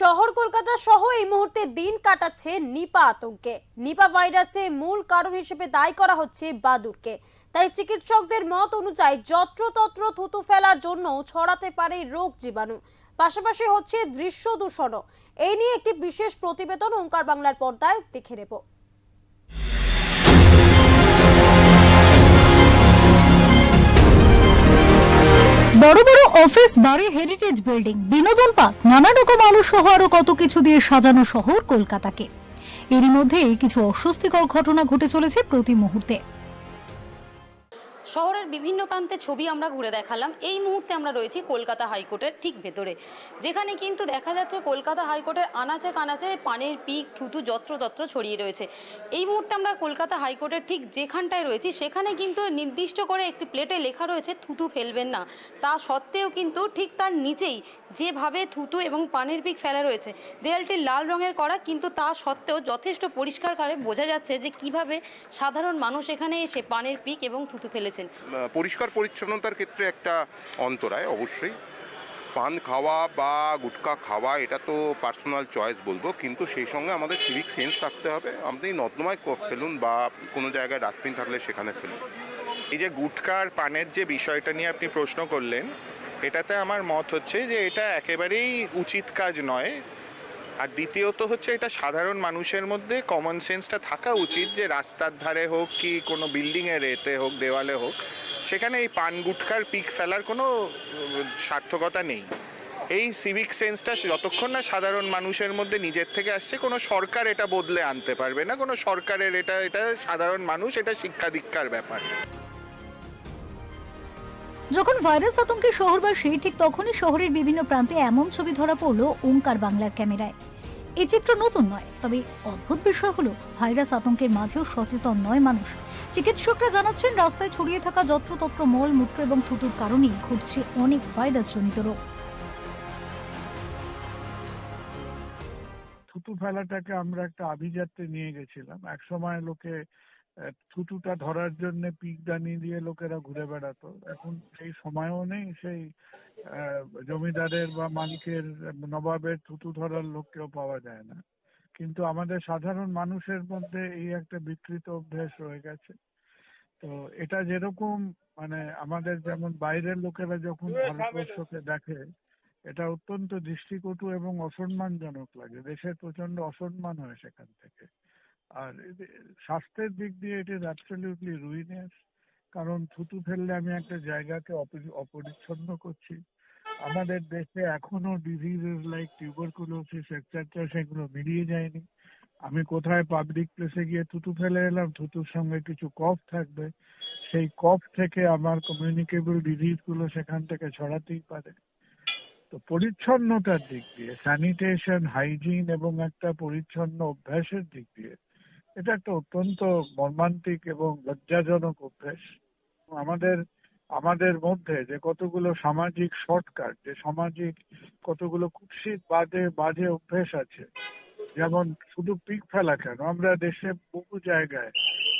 শহর কলকাতা সহ এই মুহূর্তে দিন কাটাচ্ছে নিপা আতঙ্কে। নিপা ভাইরাসের মূল কারণ হিসেবে দায়ী করা হচ্ছে বাদুরকে। তাই চিকিৎসকদের মত অনুযায়ী যত্রতত্র থুতু ফেলার জন্য ছড়াতে পারে রোগ জীবাণু। পাশাপাশি হচ্ছে দৃশ্য দূষণও। এই নিয়ে একটি বিশেষ প্রতিবেদন ওঙ্কার বাংলার পর্দায় দেখে নেব। বড় বড় অফিস বাড়ি হেরিটেজ বিল্ডিং বিনোদন পার্ক নানা রকম আলো সহ আরও কত কিছু দিয়ে সাজানো শহর কলকাতাকে। এরই মধ্যে কিছু অস্বস্তিকর ঘটনা ঘটে চলেছে প্রতি মুহূর্তে। শহরের বিভিন্ন প্রান্তে ছবি আমরা ঘুরে দেখালাম। এই মুহূর্তে আমরা রয়েছি কলকাতা হাইকোর্টের ঠিক ভেতরে। যেখানে কিন্তু দেখা যাচ্ছে কলকাতা হাইকোর্টের আনাচে কানাচে পানের পিক, থুতু, যত্রতত্র ছড়িয়ে রয়েছে। এই মুহূর্তে আমরা কলকাতা হাইকোর্টের ঠিক যেখানটায় রয়েছি, সেখানে কিন্তু নির্দিষ্ট করে একটি প্লেটে লেখা রয়েছে, থুতু ফেলবেন না। তা সত্ত্বেও কিন্তু ঠিক তার নিচেই যেভাবে থুতু এবং পানের পিক ফেলা রয়েছে, দেয়ালটি লাল রঙের করা, কিন্তু তা সত্ত্বেও যথেষ্ট পরিষ্কার করে বোঝা যাচ্ছে যে কীভাবে সাধারণ মানুষ এখানে এসে পানের পিক এবং থুতু ফেলেছেন আহ, পরিষ্কার পরিচ্ছন্নতার ক্ষেত্রে একটা অন্তরায় অবশ্যই। পান খাওয়া বা গুটকা খাওয়া এটা তো পার্সোনাল চয়েস বলব কিন্তু সেই সঙ্গে আমাদের সিভিক সেন্স থাকতে হবে। আপনি নর্দমায় ফেলুন বা কোনো জায়গায় ডাস্টবিন থাকলে সেখানে ফেলুন। এই যে গুটকার পানের যে বিষয়টা নিয়ে আপনি প্রশ্ন করলেন এটাতে আমার মত হচ্ছে যে এটা একেবারেই উচিত কাজ নয়। আর দ্বিতীয়ত হচ্ছে এটা সাধারণ মানুষের মধ্যে কমন সেন্সটা থাকা উচিত যে রাস্তার ধারে হোক কি কোনো বিল্ডিংয়ের এতে হোক, দেওয়ালে হোক, সেখানে এই পান গুটকার পিক ফেলার কোনো সার্থকতা নেই। এই সিভিক সেন্সটা যতক্ষণ না সাধারণ মানুষের মধ্যে নিজের থেকে আসছে, কোনো সরকার এটা বদলে আনতে পারবে না, কোনো সরকারের এটা এটা সাধারণ মানুষ, এটা শিক্ষা দীক্ষার ব্যাপার। যখন ভাইরাস আতঙ্কে শহরবাসী, ঠিক তখনই শহরের বিভিন্ন প্রান্তে এমন ছবি ধরা পড়ল ওঙ্কার বাংলার ক্যামেরায়। এই চিত্র নতুন নয়, তবে অদ্ভুত বিষয় হলো ভাইরাস আতঙ্কের মাঝেও সচেতন নয় মানুষ। চিকিৎসকরা জানাচ্ছেন, রাস্তায় ছড়িয়ে থাকা যত্রতত্র মল, মূত্র এবং থুতুর কারণেই ঘটছে অনেক ভাইরাস জনিত রোগ। থুতু ফেলাটাকে আমরা একটা আভিজাত্যে নিয়ে গেছিলাম। এক সময় লোকে থুতুটা ধরার জন্য পিকদানি দিয়ে লোকেরা ঘুরে বেড়াতো। এখন সেই সময়ও নেই, সেই জমিদারের বা মালিকের নবাবের থুতু ধরার লোককেও পাওয়া যায় না। কিন্তু আমাদের সাধারণ মানুষের মধ্যে এই একটা বিকৃত অভ্যেস রয়ে গেছে। তো এটা যেরকম মানে আমাদের যেমন বাইরের লোকেরা যখন ভারতবর্ষকে দেখে, এটা অত্যন্ত দৃষ্টিকটু এবং অসম্মানজনক লাগে। দেশের প্রচণ্ড অসম্মান হয় সেখান থেকে। আর স্বাস্থ্যের দিক দিয়ে ইট ইজ অ্যাবসলিউটলি রুইনিয়াস কারণ থুতু ফেললে আমি একটা জায়গাকে অপরি- অপরিচ্ছন্ন করছি। আমাদের দেশে এখনও ডিজিজেস লাইক টিউবারকুলোসিস এটসেট্রা সেগুলো মিলিয়ে যায়নি। আমি কোথায় পাবলিক প্লেসে গিয়ে থুতু ফেলে এলাম, থুতুর সঙ্গে কিছু কফ থাকবে, সেই কফ থেকে আমার কমিউনিকেবল ডিজিজগুলো সেখান থেকে ছড়াতেই পারে। তো পরিচ্ছন্নতার দিক দিয়ে স্যানিটেশন হাইজিন এবং একটা পরিচ্ছন্ন অভ্যাসের দিক দিয়ে এটা একটা অত্যন্ত মর্মান্তিক এবং লজ্জাজনক অভ্যেস। আমাদের আমাদের মধ্যে যে কতগুলো সামাজিক শর্টকাট যে সামাজিক কতগুলো কুৎসিত বাজে বাজে অভ্যেস আছে, যেমন শুধু পিক ফেলা কেন? আমরা দেশে বহু জায়গায়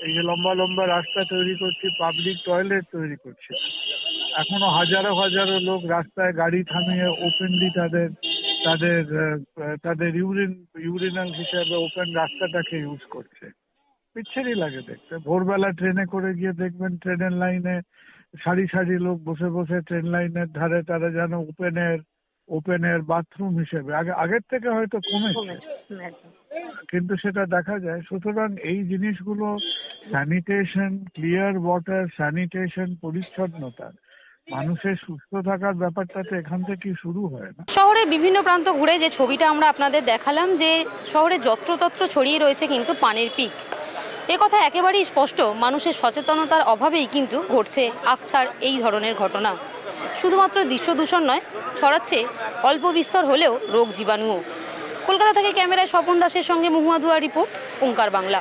এই যে লম্বা লম্বা রাস্তা তৈরি করছি পাবলিক টয়লেট তৈরি করছি। এখনও হাজারো হাজারো লোক রাস্তায় গাড়ি থামিয়ে ওপেনলি তাদের তাদের তাদের ইউরিন ইউরিনাল হিসেবে ওপেন রাস্তাটাকে ইউজ করছে। বিচ্ছিরি লাগে দেখতে। ভোরবেলা ট্রেনে করে গিয়ে দেখবেন ট্রেনের লাইনে সারি সারি লোক বসে বসে ট্রেন লাইনের ধারে তারা যেন ওপেনের ওপেনের বাথরুম হিসেবে। আগে আগের থেকে হয়তো কমেছে। কিন্তু সেটা দেখা যায়। সুতরাং এই জিনিসগুলো স্যানিটেশন ক্লিয়ার ওয়াটার স্যানিটেশন পরিচ্ছন্নতা মানুষের সুস্থ থাকার ব্যাপারটা তো এখান থেকেই শুরু হয় না। শহরের বিভিন্ন প্রান্ত ঘুরে যে ছবিটা আমরা আপনাদের দেখালাম, যে শহরে যত্রতত্র ছড়িয়ে রয়েছে কিন্তু পানের পিক। এ কথা একেবারেই স্পষ্ট, মানুষের সচেতনতার অভাবেই কিন্তু ঘটছে আকছার এই ধরনের ঘটনা। শুধুমাত্র দৃশ্য দূষণ নয়, ছড়াচ্ছে অল্প বিস্তর হলেও রোগ জীবাণুও। কলকাতা থেকে ক্যামেরায় স্বপন দাসের সঙ্গে মহুয়া দুয়া রিপোর্ট, ওঙ্কার বাংলা।